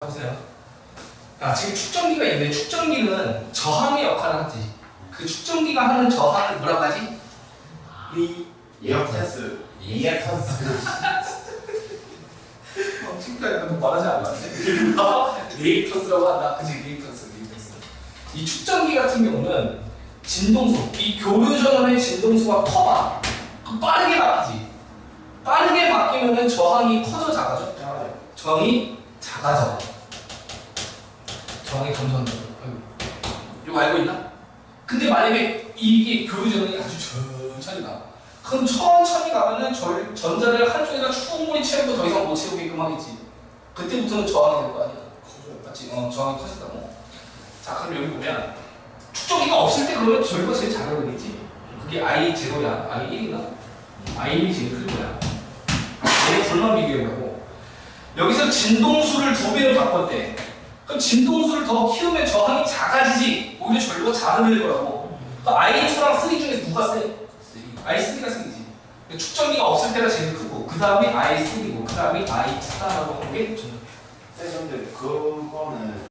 보세요. 아, 지금 축전기가 있는데 축전기는 저항의 역할을 하지. 그 축전기가 하는 저항을 뭐라고 하지? 리 리액턴스 리액턴스 어, 친구가 너무 말하지 않았네. 리액턴스라고 한다. 그지 리액턴스, 리액턴스. 이 축전기 같은 경우는 진동수, 이 교류 전원의 진동수가 커봐. 빠르게 바뀌지. 빠르게 바뀌면은 저항이 커져 작아져? 저항이 작아져. 점점 아이고. 이거 알고 있나? 근데 만약에 이게 교류 전원이 아주 천천히 가. 그럼 천천히 가면은 절, 전자를 한쪽에다 충분히 채우고 더 이상 못 채우게끔 하겠지. 그때부터는 저항이 될 거 아니야. 맞지? 어, 저항이 커진다고. 자, 그럼 여기 보면 축전기가 없을 때 그러면 절과 제일 잘 어울리지. 그게 I 제로야. I 1인가? I 1이 제일 클 거야. 얘 둘만 비교해보고 여기서 진동수를 두 배로 바꿨대. 그럼 진동수를 더 키우면 저항이 작아지지. 오히려 절과 작아질 거라고. 그럼 I2랑 3 중에서 누가 세? I3가 생기지. 축전기가 없을 때가 제일 크고 그 다음에 I3고 그 다음에 I2다라고 하는 게 그거는